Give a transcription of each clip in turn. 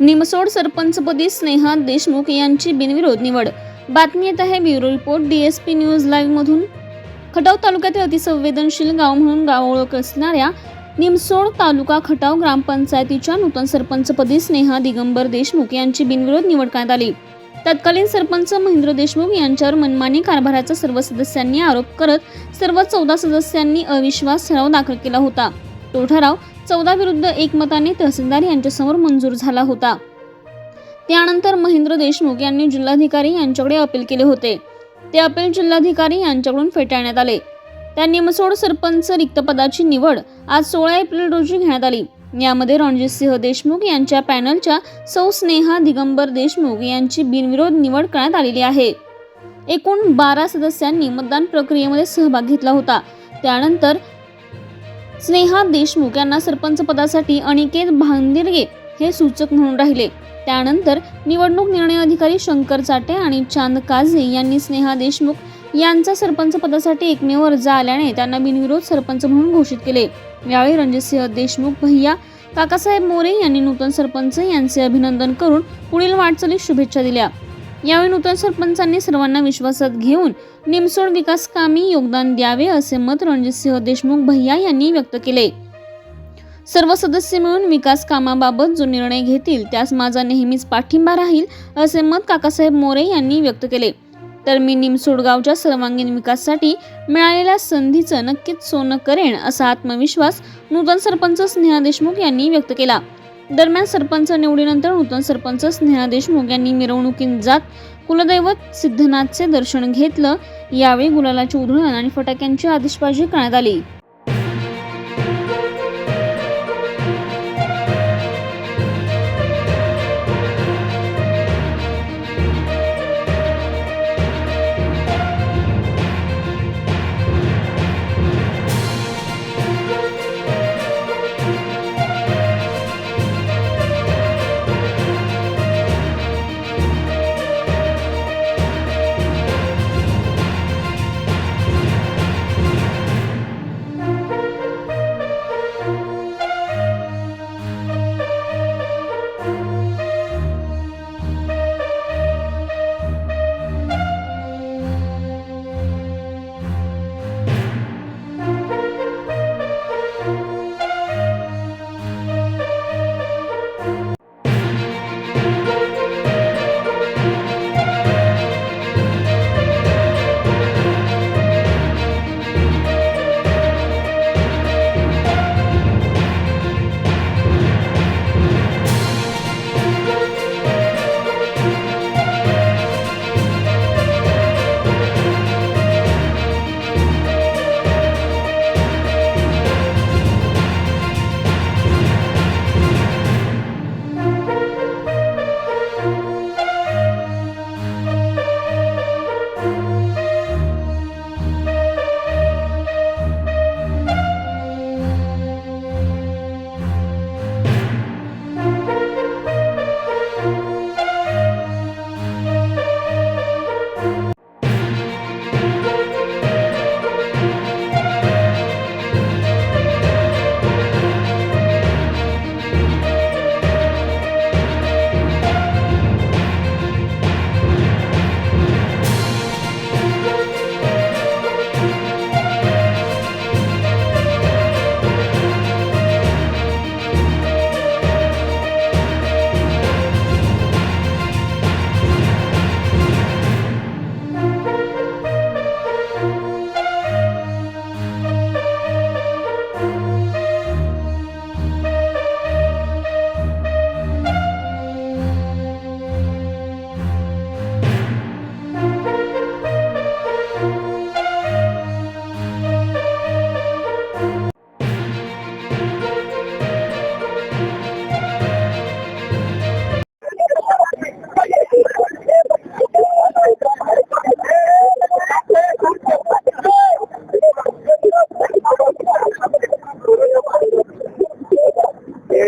निमसोड सरपंचपदी स्नेहा देशमुख यांची बिनविरोध निवड. बातमी येत आहे bureau report DSP news live मधून. खटाव तालुक्यातील अतिसंवेदनशील गाव म्हणून गाव ओळख असणाऱ्या निमसोड तालुका खटाव ग्रामपंचायतीच्या नूतन सरपंचपदी स्नेहा दिगंबर देशमुख यांची बिनविरोध निवड करण्यात आली. तत्कालीन सरपंच महेंद्र देशमुख यांच्यावर मनमानी कारभाराचा सर्व सदस्यांनी आरोप करत सर्व चौदा सदस्यांनी अविश्वास ठराव दाखल केला होता. तो ठराव चौदा विरुद्ध एकमताने तहसीलदार यांच्यासमोर मंजूर झाला होता. त्यानंतर महेंद्र देशमुख यांनी जिल्हाधिकारी यांच्याकडे अपील केले होते. ते अपील जिल्हाधिकारी यांच्याकडून फेटाळण्यात आले. त्या निमसोड सरपंच रिक्त पदाची निवड आज सोळा एप्रिल रोजी घेण्यात आली. यामध्ये रणजितसिंह देशमुख यांच्या पॅनलच्या सौ स्नेहा दिगंबर देशमुख यांची बिनविरोध निवड करण्यात आलेली आहे. एकूण बारा सदस्यांनी मतदान प्रक्रियेमध्ये सहभाग घेतला होता. त्यानंतर स्नेहा देशमुख यांना सरपंच पदासाठी अनिकेत भांदिरगे हे सूचक म्हणून राहिले. त्यानंतर निवडणूक निर्णय अधिकारी शंकर चाटे आणि चांद काझे यांनी स्नेहा देशमुख यांचा सरपंच पदासाठी एकमेव अर्ज आल्याने त्यांना बिनविरोध सरपंच म्हणून घोषित केले. यावेळी रणजितसिंह देशमुख भैया काकासाहेब मोरे यांनी नूतन सरपंच यांचे अभिनंदन करून पुढील वाटचालीस शुभेच्छा दिल्या. यावेळी नूतन सरपंचांनी सर्वांना विश्वासात घेऊन निमसोड विकास कामी योगदान द्यावे असे मत रणजितसिंह देशमुख भैया यांनी व्यक्त केले. सर्व सदस्य मिळून विकास कामाबाबत जो निर्णय घेतील त्यास माझा नेहमीच पाठिंबा राहील असे मत काकासाहेब मोरे यांनी व्यक्त केले. तर मी निमसोड गावच्या सर्वांगीण विकासासाठी मिळालेल्या संधीचं नक्कीच सोनं करेन असा आत्मविश्वास नूतन सरपंच स्नेहा देशमुख यांनी व्यक्त केला. दरम्यान सरपंच निवडीनंतर नूतन सरपंच स्नेहा देशमुख यांनी मिरवणुकीत जात कुलदैवत सिद्धनाथचे दर्शन घेतलं. यावेळी गुलालाची उधळण आणि फटाक्यांची आतिषबाजी करण्यात आली.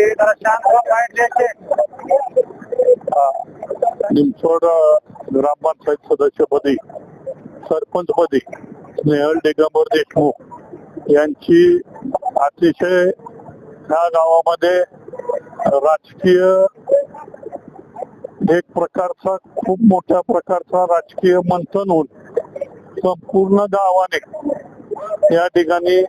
जरा शांत निमसोड ग्रामपंचायत सदस्यपदी सरपंचपदी स्नेहल दिगंबर देशमुख यांची अतिशय ह्या गावामध्ये राजकीय एक प्रकारचा खूप मोठ्या प्रकारचा राजकीय मंथन होऊन संपूर्ण गावाने या ठिकाणी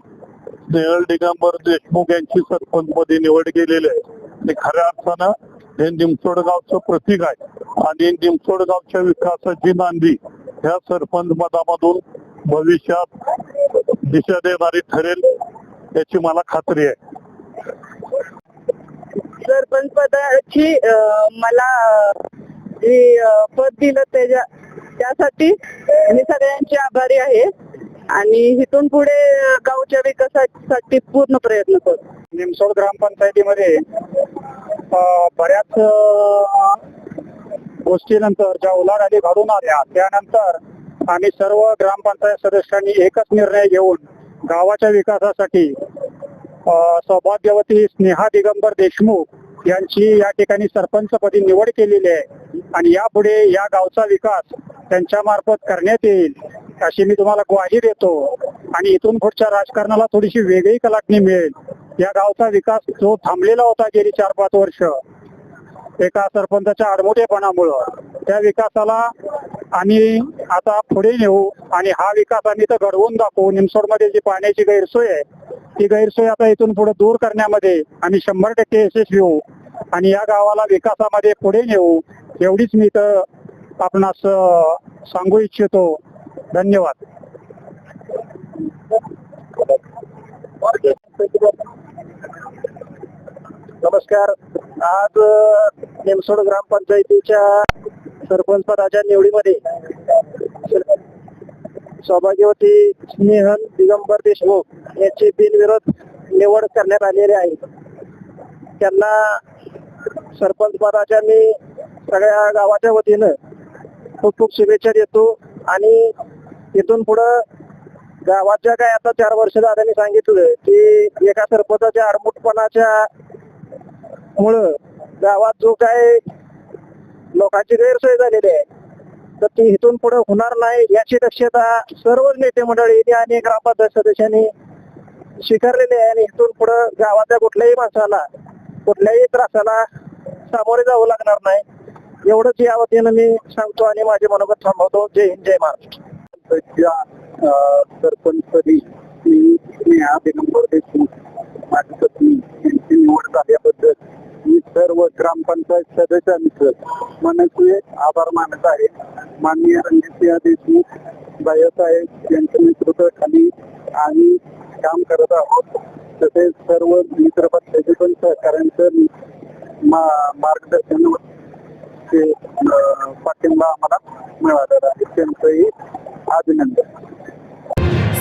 स्नेहल दिगंबर देशमुख यांची सरपंचपदी निवड केलेली आहे. आणि खऱ्या अर्थानं हे निमसोडगावचं प्रतीक आहे. आणि निमसोडगावच्या विकासाची नांदी ह्या सरपंच पदामधून भविष्यात दिशा देणारी ठरेल याची मला खात्री आहे. सरपंच पदाची मला जे पद दिलं त्याच्या त्यासाठी मी सगळ्यांची आभारी आहे. आणि इथून पुढे गावच्या विकासासाठी पूर्ण प्रयत्न करू. निमसोड ग्रामपंचायतीमध्ये बऱ्याच गोष्टीनंतर ज्या उलाढाली घडून आल्या त्यानंतर आम्ही सर्व ग्रामपंचायत सदस्यांनी एकच निर्णय घेऊन गावाच्या विकासासाठी सौभाग्यवती स्नेहा दिगंबर देशमुख यांची या ठिकाणी सरपंचपदी निवड केलेली आहे. आणि यापुढे या गावचा विकास त्यांच्या मार्फत करण्यात येईल अशी मी तुम्हाला ग्वाही देतो. आणि इथून पुढच्या राजकारणाला थोडीशी वेगळी कलाटणी मिळेल. या गावचा विकास जो थांबलेला होता गेली चार पाच वर्ष एका सरपंचाच्या आडमोठेपणामुळं त्या विकासाला आम्ही आता पुढे नेऊ आणि हा विकास आम्ही तर घडवून दाखवू. निमसोडमध्ये जी पाण्याची गैरसोय आहे ती गैरसोय आता इथून पुढे दूर करण्यामध्ये आम्ही शंभर टक्के यशस्वी होऊ आणि या गावाला विकासामध्ये पुढे नेऊ एवढीच मी तर आपणास सांगू इच्छितो. धन्यवाद. नमस्कार. आज निमसोड ग्रामपंचायतीच्या सरपंच पदाच्या निवडीमध्ये सौभाग्यवती स्नेहल दिगंबर देशमुख यांची बिनविरोध निवड करण्यात आलेली आहे. त्यांना सरपंच पदाच्या मी सगळ्या गावाच्या वतीनं खूप खूप शुभेच्छा देतो आणि इथून पुढं गावात ज्या काय आता चार वर्ष दादांनी सांगितलं की एका सरपंचाच्या आडमुटपणाच्या मुळे गावात जो काय लोकांची गैरसोय झालेली आहे तर ती इथून पुढे होणार नाही याची दक्षता सर्व नेते मंडळी आणि ग्रामपंचायत सदस्यांनी स्वीकारलेली आहे आणि इथून पुढे गावातल्या कुठल्याही माणसाला कुठल्याही त्रासाला सामोरे जावं लागणार नाही. एवढंच या वतीनं मी सांगतो आणि माझे मनोगत थांबवतो. जय हिंद जय महाराष्ट्र. मी स्नेहा दिगंबर देशमुख माझी पत्नी यांची निवड झाल्याबद्दल मी सर्व ग्रामपंचायत सदस्यांचं मनसे आभार मानत आहे. माननीय रणजितसिंह देशमुख बायासाहेब यांच्या नेतृत्वाखाली आम्ही काम करत आहोत. तसेच सर्व मित्र पक्षाचे पण सहकाऱ्यांचं मार्गदर्शन ते पाठिंबा आम्हाला मिळालेला आहे. त्यांचंही अभिनंदन.